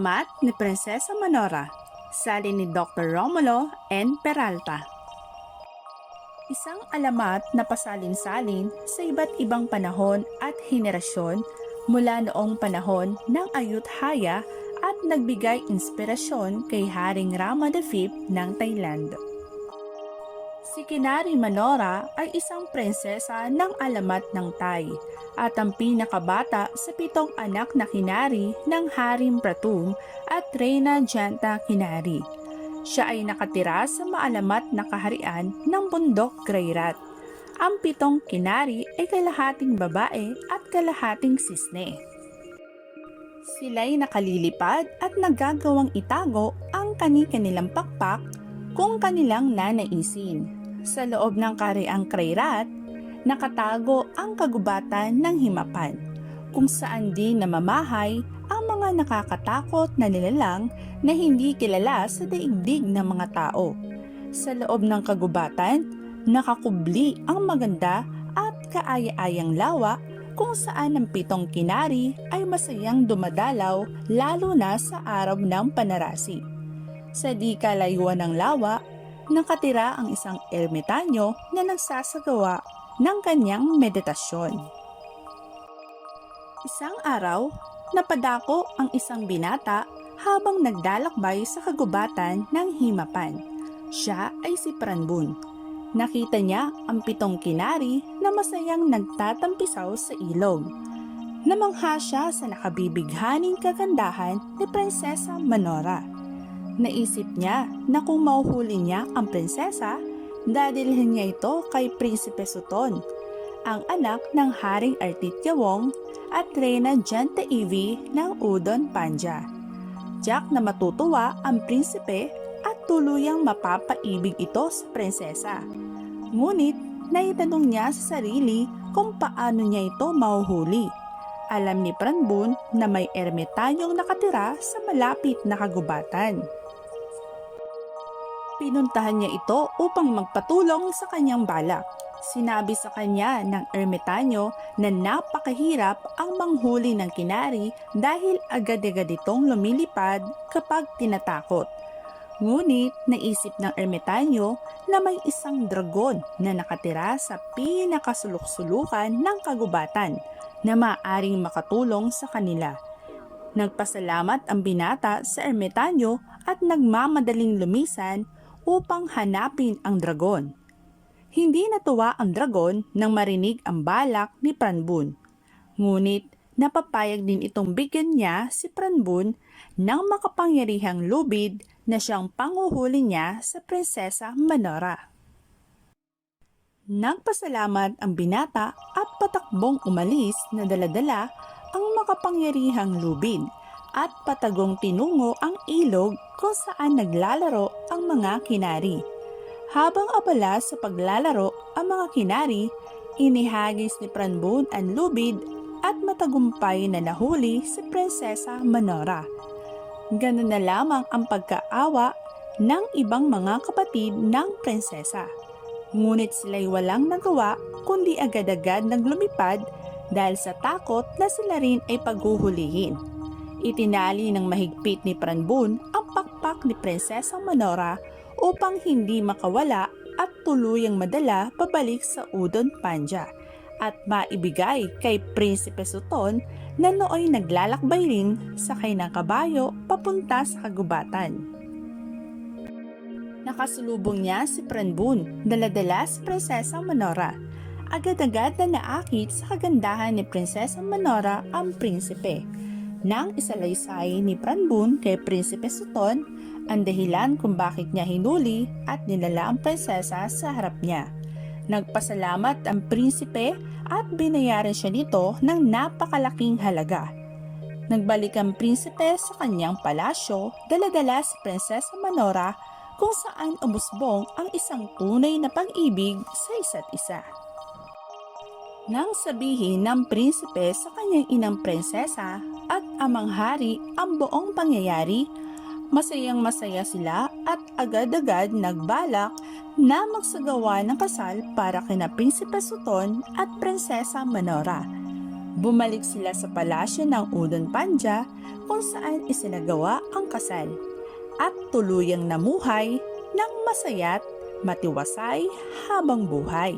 Alamat ni Prinsesa Manora, sali ni Dr. Romulo N. Peralta. Isang alamat na pasalin-salin sa iba't ibang panahon at henerasyon mula noong panahon ng Ayutthaya at nagbigay inspirasyon kay Haring Rama V ng Thailand. Si Kinari Manora ay isang prinsesa ng alamat ng Thai at ang pinakabata sa pitong anak na kinari ng Haring Pratum at Reyna Janta Kinari. Siya ay nakatira sa maalamat na kaharian ng bundok Grayrat. Ang pitong kinari ay kalahating babae at kalahating sisne. Sila'y nakalilipad at nagagawang itago ang kani-kanilang pakpak kung kanilang nanaisin. Sa loob ng kariang Grayrat, nakatago ang kagubatan ng himapan, kung saan din namamahay ang mga nakakatakot na nilalang na hindi kilala sa daigdig ng mga tao. Sa loob ng kagubatan, nakakubli ang maganda at kaaya-ayang lawa kung saan ang pitong kinari ay masayang dumadalaw lalo na sa araw ng panarasi. Sa di kalayuan ng lawa, nakatira ang isang ermitanyo na nagsasagawa ng kanyang meditasyon. Isang araw, napadako ang isang binata habang naglalakbay sa kagubatan ng himapan. Siya ay si Pranbun. Nakita niya ang pitong kinari na masayang nagtatampisaw sa ilog. Namangha siya sa nakabibighaning kagandahan ni Prinsesa Manora. Naisip niya na kung mauhuli niya ang prinsesa, dadilhin niya ito kay Prinsipe Suton, ang anak ng Haring Artityawong at Reyna Jantaivi ng Udon Panja. Jack na matutuwa ang prinsipe at tuluyang mapapaibig ito sa prinsesa. Ngunit naitanong niya sa sarili kung paano niya ito mahuhuli. Alam ni Pranbun na may ermitanyong nakatira sa malapit na kagubatan. Pinuntahan niya ito upang magpatulong sa kanyang balak. Sinabi sa kanya ng ermitanyo na napakahirap ang manghuli ng kinari dahil agad-agad itong lumilipad kapag tinatakot. Ngunit naisip ng ermitanyo na may isang dragon na nakatira sa pinakasulok-sulukan ng kagubatan na maaring makatulong sa kanila. Nagpasalamat ang binata sa ermitanyo at nagmamadaling lumisan upang hanapin ang dragon. Hindi natuwa ang dragon nang marinig ang balak ni Pranbun. Ngunit napapayag din itong bigyan niya si Pranbun ng makapangyarihang lubid na siyang panguhuli niya sa Prinsesa Manora. Nagpasalamat ang binata at patakbong umalis na daladala ang makapangyarihang lubid at patagong tinungo ang ilog kung saan naglalaro ang mga kinari. Habang abala sa paglalaro ang mga kinari, inihagis ni Pranbun ang lubid at matagumpay na nahuli si Prinsesa Manora. Ganun na lamang ang pagkaawa ng ibang mga kapatid ng prinsesa. Ngunit sila'y walang nagawa kundi agad-agad naglumipad dahil sa takot na sila rin ay paghuhulihin. Itinali ng mahigpit ni Pranbun ang pakpak ni Prinsesa Manora upang hindi makawala at tuluyang madala pabalik sa Udon Panja at maibigay kay Prinsipe Suton na nooy naglalakbay rin sakay ng kabayo papunta sa kagubatan. Nakasulubong niya si Pranbun, daladala si Prinsesa Manora. Agad-agad na naakit sa kagandahan ni Prinsesa Manora ang prinsipe. Nang isalaysay ni Pranbun kay Prinsipe Suton, ang dahilan kung bakit niya hinuli at nilala ang prinsesa sa harap niya. Nagpasalamat ang prinsipe at binayaran siya nito ng napakalaking halaga. Nagbalik ang prinsipe sa kanyang palasyo, daladala si Prinsesa Manora kung saan umusbong ang isang tunay na pag-ibig sa isa't isa. Nang sabihin ng prinsipe sa kanyang inang prinsesa amang hari ang buong pangyayari, masayang masaya sila at agad-agad nagbalak na magsagawa ng kasal para kina Prinsipe Suton at Prinsesa Manora. Bumalik sila sa palasyo ng Udon Panja kung saan isinagawa ang kasal at tuluyang namuhay ng masaya't matiwasay habang buhay.